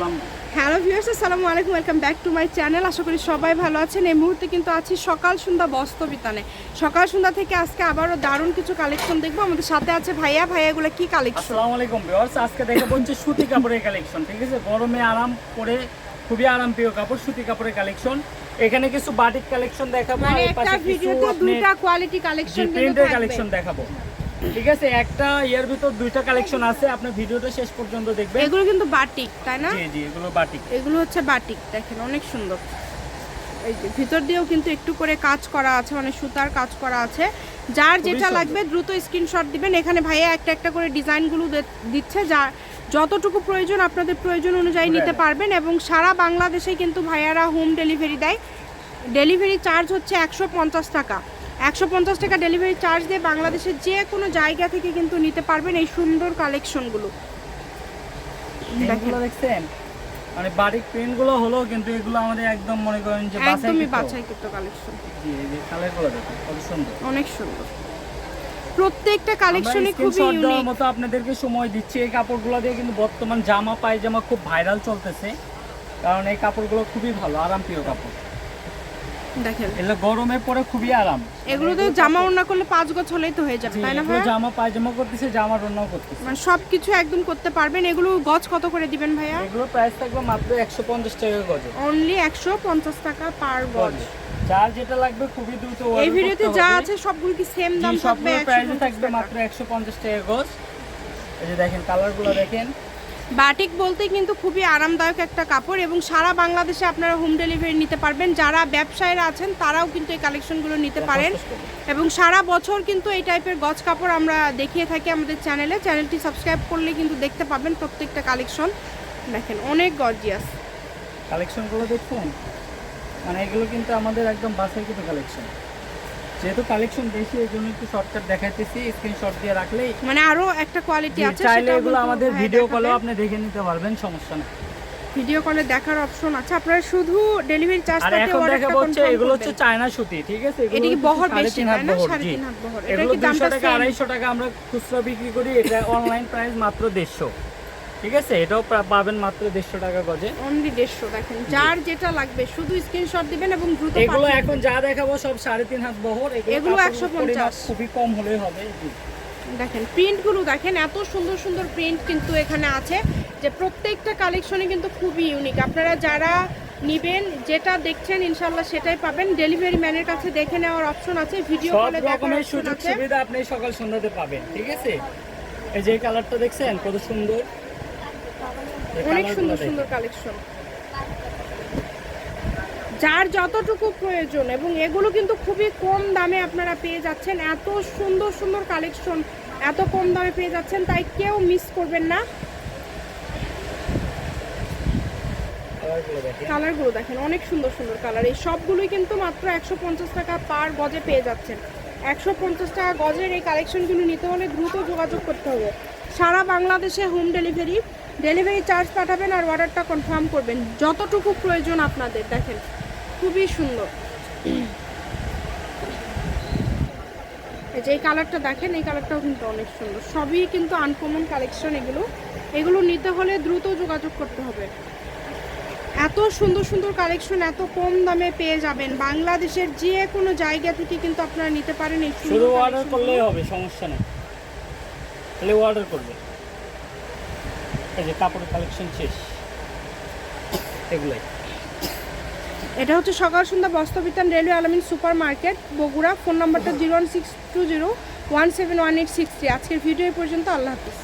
সালাম। Hello viewers আসসালামু আলাইকুম welcome back to my channel. আশা করি সবাই ভালো আছেন। এই মুহূর্তে কিন্তু আছি সকাল সন্ধ্যা বস্ত্র বিতানে। সকাল সন্ধ্যা থেকে আজকে আবারও দারুণ কিছু কালেকশন দেখব। আমাদের সাথে আছে ভাইয়া। ভাইয়া এগুলো কি কালেকশন আসসালামু আলাইকুম ভিউয়ার্স। আজকে দেখাবো হচ্ছে সুতি কাপড়ের কালেকশন ঠিক আছে? গরমে আরাম করে খুবই আরাম প্রিয় কাপড় সুতি কাপড়ের কালেকশন এখানে কিছু বাটিক কালেকশন দেখাবো। মানে আর একটা ভিডিওতে দুইটা কোয়ালিটি কালেকশন কিন্তু প্রিন্টের কালেকশন দেখাবো। ঠিক আছে একটা ইয়ার ভিতর দুইটা কালেকশন আছে আপনি ভিডিওটা শেষ পর্যন্ত দেখবেন। এগুলো কিন্তু বাটিক তাই না? জি জি এগুলো বাটিক। এগুলো হচ্ছে বাটিক দেখেন অনেক সুন্দর। এই যে ভিতর দিয়েও কিন্তু একটু করে কাজ করা আছে মানে সুতার কাজ করা আছে। যার যেটা লাগবে দ্রুত স্ক্রিনশট দিবেন। এখানে ভাইয়া একটা একটা করে ডিজাইনগুলো দিচ্ছে যা যতটুকু প্রয়োজন আপনাদের প্রয়োজন অনুযায়ী নিতে পারবেন এবং সারা বাংলাদেশে কিন্তু ভাইয়ারা হোম ডেলিভারি দেয়। ডেলিভারি চার্জ হচ্ছে একশো পঞ্চাশ টাকা। একশো পঞ্চাশ টাকা ডেলিভারি চার্জ দিয়ে বাংলাদেশের যে কোনো জায়গা থেকে কিন্তু নিতে পারবেন এই সুন্দর কালেকশনগুলো দেখছেন? মানে বাটিক প্রিন্টগুলো হলো কিন্তু এগুলো আমাদের একদম মনে করেন যে বাছাই একদমই কালেকশন জি এই দেখুন কত সুন্দর। অনেক সুন্দর। প্রত্যেকটা কালেকশনই খুবই ইউনিক মতো আপনাদেরকে সময় দিচ্ছি। এই কাপড়গুলো দিয়ে কিন্তু বর্তমান জামা পায়জামা খুব ভাইরাল চলতেছে। কারণ এই কাপড়গুলো খুবই ভালো আরাম প্রিয় কাপড়। দেখেন। এগুলো গরমে পরে খুবই আরাম। এগুলো তো জামা ওড়না করলে পাঁচ গজ হলেই তো হয়ে যাবে তাই না ভাইয়া? জামা পায়জামা করতেছে জামা রান্নাও করতেছে। মানে সব কিছু একদম করতে পারবেন। এগুলো গজ কত করে দিবেন ভাইয়া? এগুলো প্রাইস থাকবে মাত্র একশো পঞ্চাশ টাকা গজে। অনলি একশো পঞ্চাশ টাকা পার গজ। যার যেটা লাগবে খুবই দ্রুত এই ভিডিওতে যা আছে সবগুলো কি সেম দাম থাকবে সবগুলো একশো প্রাইসে থাকবে মাত্র একশো পঞ্চাশ টাকা গজ। এই যে দেখেন কালারগুলো দেখেন। বাটিক বলতে কিন্তু খুবই আরামদায়ক একটা কাপড় এবং সারা বাংলাদেশে আপনারা হোম ডেলিভারি নিতে পারবেন। যারা ব্যবসায়ীরা আছেন তারাও কিন্তু এই কালেকশনগুলো নিতে পারেন। এবং সারা বছর কিন্তু এই টাইপের গজ কাপড় আমরা দেখিয়ে থাকি আমাদের চ্যানেলে চ্যানেলটি সাবস্ক্রাইব করলে কিন্তু দেখতে পাবেন প্রত্যেকটা কালেকশন দেখেন অনেক গর্জিয়াস কালেকশনগুলো দেখুন মানে এগুলো কিন্তু আমাদের একদম বাসের কিন্তু কালেকশন যেহেতু কালেকশন বেশি এই জন্য একটু শর্টকাট দেখাইতেছি স্ক্রিনশট দিয়ে রাখলেই মানে আরও একটা কোয়ালিটি আছে চাইলে এগুলো আমাদের ভিডিও কলেও আপনি দেখে নিতে পারবেন সমস্যা নেই। ভিডিও কলে দেখার অপশন আছে। আপনারা শুধু ডেলিভারি চার্জটা হচ্ছে এগুলো হচ্ছে চায়না সুতি ঠিক আছে? এটা কি বহর বেশি না? বহর, সাড়ে জি। তিন হাত বহর। এটা কি দামটা টাকা same? আড়াইশো টাকা আমরা খুচরা বিক্রি করি এটা অনলাইন প্রাইস মাত্র দেড়শো। ঠিক আছে? এটাও পাবেন মাত্র দেড়শো টাকা গজে। অনলি দেড়শো দেখেন। যার যেটা লাগবে শুধু স্ক্রিনশট দিবেন এবং দ্রুত এগুলো এখন যা দেখাবো সব সাড়ে তিন হাত বহর। এগুলো 150 পরিমাপ খুবই কম হলেই হবে। দেখেন প্রিন্টগুলো দেখেন এত সুন্দর সুন্দর প্রিন্ট কিন্তু এখানে আছে যে প্রত্যেকটা কালেকশনে কিন্তু খুবই ইউনিক আপনারা যারা নিবেন যেটা দেখছেন ইনশাল্লাহ সেটাই পাবেন। ডেলিভারি ম্যানের কাছে দেখে নেওয়ার অপশন আছে ভিডিও কলে দেখার সুযোগ সুবিধা আপনি সকাল সন্ধ্যাতে পাবেন ঠিক আছে? এই যে কালারটা দেখছেন কত সুন্দর। অনেক সুন্দর সুন্দর কালেকশন। যার যতটুকু প্রয়োজন এবং এগুলো কিন্তু খুবই কম দামে আপনারা পেয়ে যাচ্ছেন। এত সুন্দর সুন্দর কালেকশন এত কম দামে পেয়ে যাচ্ছেন তাই কেউ মিস করবেন না। কালারগুলো দেখেন। কালারগুলো দেখেন অনেক সুন্দর সুন্দর কালার। এই সবগুলোই কিন্তু মাত্র একশো পঞ্চাশ টাকা পার গজে পেয়ে যাচ্ছেন। একশো পঞ্চাশ টাকা গজের এই কালেকশনগুলো নিতে হলে দ্রুত যোগাযোগ করতে হবে। সারা বাংলাদেশে হোম ডেলিভারি ডেলিভারি চার্জ পাঠাবেন আর অর্ডারটা কনফার্ম করবেন। যতটুকু প্রয়োজন আপনাদের দেখেন খুবই সুন্দর। এই যে কালারটা দেখেন এই কালারটাও কিন্তু অনেক সুন্দর। সবই কিন্তু আনকমন কালেকশন এগুলো। এগুলো নিতে হলে দ্রুত যোগাযোগ করতে হবে। এত সুন্দর সুন্দর কালেকশন এত কম দামে পেয়ে যাবেন। বাংলাদেশের যে কোনো জায়গা থেকে কিন্তু আপনারা নিতে পারেন এই শুধু অর্ডার করলেই হবে সমস্যা নেই। তাহলে অর্ডার করবে। এই যে কাপড়ের কালেকশন শেষ। এগুলাই। এটা হচ্ছে Sakal Sandhya Bastrabitan railway Alamin super market Bogura. Phone নাম্বারটা zero one six two zero one seven one eight six three. আজকের ভিডিও পর্যন্ত, আল্লাহ হাফিজ।